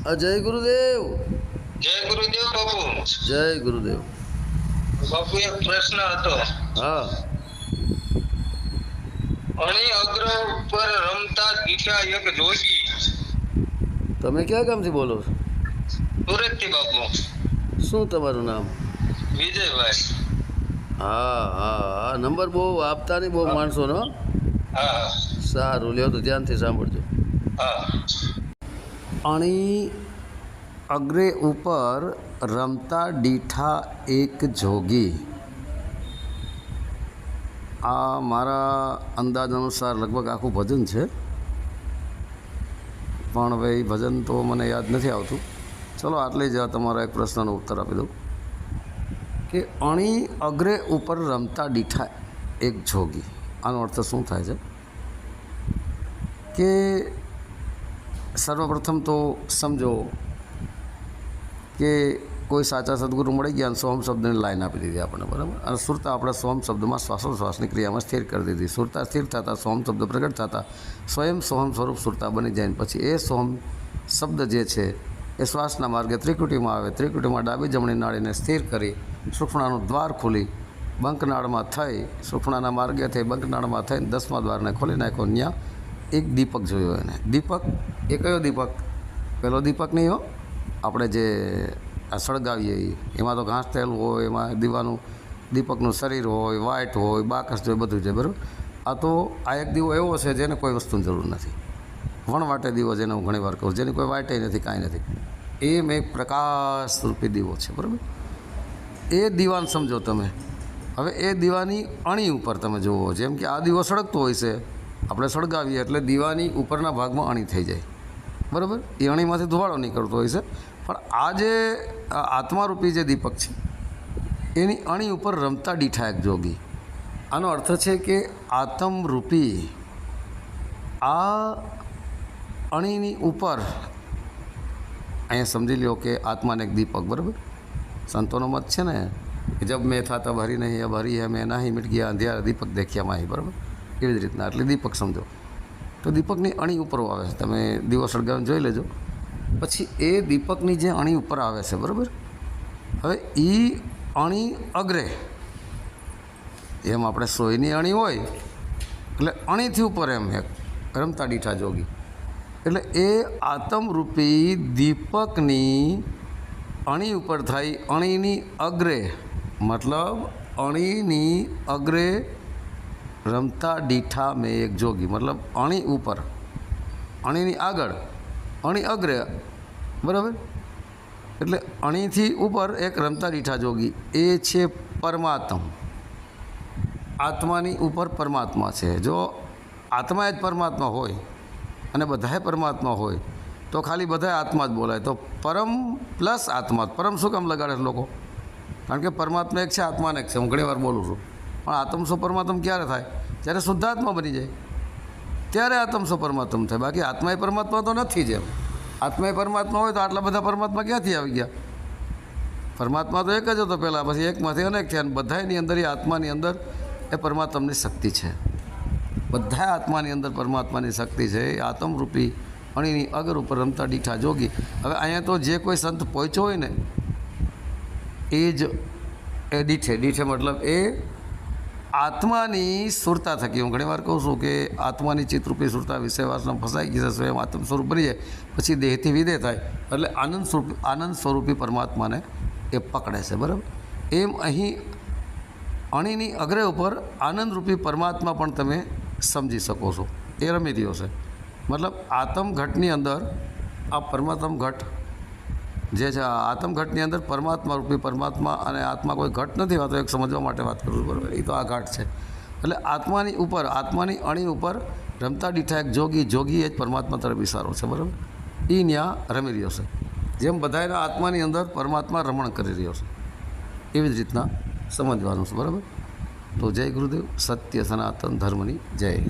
જય ગુરુદેવ. જય ગુરુદેવ બાપુ. જય ગુરુદેવ. બાપુ એક પ્રશ્ન હતો. હા. અણી અગ્ર ઉપર રમતા દીઠા એક જોગી તમે ક્યાં ગામથી બોલો છો? સુરતથી બાપુ. શું તમારું નામ? વિજયભાઈ. હા હા હા. નંબર બહુ આપતા નહીં બહુ માણસોનો. હા. સારું. લ્યો તો ધ્યાનથી સાંભળજો. હા. અણી અગ્રે ઉપર રમતા દીઠા એક જોગી. આ મારા અંદાજ અનુસાર લગભગ આખું ભજન છે. પણ હવે એ ભજન તો મને યાદ નથી આવતું. ચલો આટલી જ તમારા એક પ્રશ્નનો ઉત્તર આપી દઉં. કે અણી અગ્રે ઉપર રમતા દીઠા એક જોગી. આનો અર્થ શું થાય છે? કે સર્વપ્રથમ તો સમજો કે કોઈ સાચા સદગુરુ મળી ગયા અને સોમ શબ્દની લાઈન આપી દીધી આપણને, બરાબર? અને સુરતા આપણે સોમ શબ્દમાં શ્વાસોશ્વાસની ક્રિયામાં સ્થિર કરી દીધી. સુરતા સ્થિર થતાં સોમ શબ્દ પ્રગટ થતાં, સ્વયં સોહમ સ્વરૂપ સુરતા બની જાય પછી એ સોહમ શબ્દ જે છે, એ શ્વાસના માર્ગે ત્રિકુટીમાં આવે, ત્રિકુટીમાં ડાબી જમણી નાળીને સ્થિર કરી સુખણાનું દ્વાર ખોલી, બંકનાળમાં થઈ સુખણાના માર્ગે થઈ, બંકનાળમાં થઈને દસમા દ્વારને ખોલી નાખ્યો ત્યાં એક દીપક જોયો એને. દીપક એ કયો દીપક? પેલો દીપક નહીં હો? આપણે જે આ સળગાવીએ. એમાં તો ઘાસ તેલ હોય, એમાં દીવાનું, દીપકનું શરીર હોય, વાઇટ હોય, બાકસ હોય, બધું છે, બરાબર? આ તો આ એક દીવો એવો છે જેને કોઈ વસ્તુની જરૂર નથી. વણવાટે દીવો જેને હું ઘણી વાર કહું જેની કોઈ વાટે નથી, કાંઈ નથી. એ મેં એક પ્રકાશ રૂપી દીવો છે, બરાબર? એ દીવાન સમજો તમે. હવે એ દીવાની અણી ઉપર તમે જુઓ. જેમ કે આ દીવો સળગતો હોય છે. આપણે સળગાવીએ એટલે દીવાની ઉપરના ભાગમાં અણી થઈ જાય. બરાબર? એ અણીમાંથી ધુવાળો નીકળતો હોય છે. પણ આ જે આત્મારૂપી જે દીપક છે, એની અણી ઉપર રમતા દીઠા એક જોગી. આનો અર્થ છે કે આત્મરૂપી આ અણીની ઉપર, અહીંયા સમજી લ્યો કે આત્માને એક દીપક, બરાબર? સંતોનો મત છે ને, કે જબ મેં થા તબ હરી નહીં, અબ હરી હે મેં નાહી, મિટ ગયા અંધિયાર, દીપક દેખ્યા માહી, બરાબર? એવી જ રીતના, એટલે દીપક સમજો. તો દીપકની અણી ઉપર આવે છે. તમે દીવો સળગાવીને જોઈ લેજો. પછી એ દીપકની જે અણી ઉપર આવે છે, બરાબર? હવે એ અણી અગ્રે. એમ આપણે સોયની અણી હોય, એટલે અણીથી ઉપર એમ એક રમતા દીઠા જોગી. એટલે એ આતમરૂપી દીપકની અણી ઉપર થાય અણીની અગ્રે. મતલબ અણીની અગ્રે રમતા દીઠા મેં એક જોગી, મતલબ અણી ઉપર, અણીની આગળ, અણી અગ્રે, બરાબર? એટલે અણીથી ઉપર એક રમતા દીઠા જોગી, એ છે પરમાત્મ. આત્માની ઉપર પરમાત્મા છે. જો આત્મા જ પરમાત્મા હોય અને બધાએ પરમાત્મા હોય, તો ખાલી બધા આત્મા જ બોલાય. તો પરમ પ્લસ આત્મા, પરમ શું કામ લગાડે લોકો? કારણ કે પરમાત્મા એક છે, આત્માને એક છે. હું ઘણી વાર બોલું છું. પણ આત્મસો પરમાત્મ ક્યારે થાય? જ્યારે શુદ્ધાત્મા બની જાય. ત્યારે આત્મસો પરમાત્મ થાય. બાકી આત્મા એ પરમાત્મા તો નથી જ એમ. આત્મા પરમાત્મા હોય તો આટલા બધા પરમાત્મા ક્યાંથી આવી ગયા? પરમાત્મા તો એક જ હતો પહેલાં, પછી એકમાંથી અનેક થયા અને બધાની અંદર, એ આત્માની અંદર, એ પરમાત્માની શક્તિ છે. બધા આત્માની અંદર પરમાત્માની શક્તિ છે. એ આત્મરૂપી અણીની અગર ઉપર રમતા દીઠા જોગી. હવે અહીંયા તો જે કોઈ સંત પહોંચ્યો હોય ને, એ જ એ દીઠે દીઠે મતલબ એ આત્માની સુરતા થકી હું ઘણીવાર કહું છું કે આત્માની ચિત્તરૂપી સુરતા વિષયવાસમાં ફસાઈ ગઈ છે, સ્વયં આત્મ સ્વરૂપ બની જાય, પછી દેહથી વિદે થાય, એટલે આનંદ સ્વરૂપ આનંદ સ્વરૂપી પરમાત્માને એ પકડે છે, બરાબર? એમ અહીં અણીની અગ્રે ઉપર આનંદરૂપી પરમાત્મા પણ તમે સમજી શકો છો. એ રમી રહ્યો છે. મતલબ આતમ ઘટની અંદર આ પરમાત્મ ઘટ જે છે, આ આત્મ ઘટની અંદર પરમાત્મા રૂપી પરમાત્મા અને આત્મા કોઈ ઘટ નથી હોતો, એક સમજવા માટે વાત કરું બરાબર? એ તો આ ઘાટ છે. એટલે આત્માની ઉપર, આત્માની અણી ઉપર રમતા દીઠા એક જોગી જોગી એ જ પરમાત્મા તરફ ઇશારો છે, બરાબર? એ ત્યાં રમી રહ્યો છે. જેમ બધાના આત્માની અંદર પરમાત્મા રમણ કરી રહ્યો છે. એવી જ રીતના સમજવાનું છે, બરાબર? તો જય ગુરુદેવ, સત્ય સનાતન ધર્મની જય.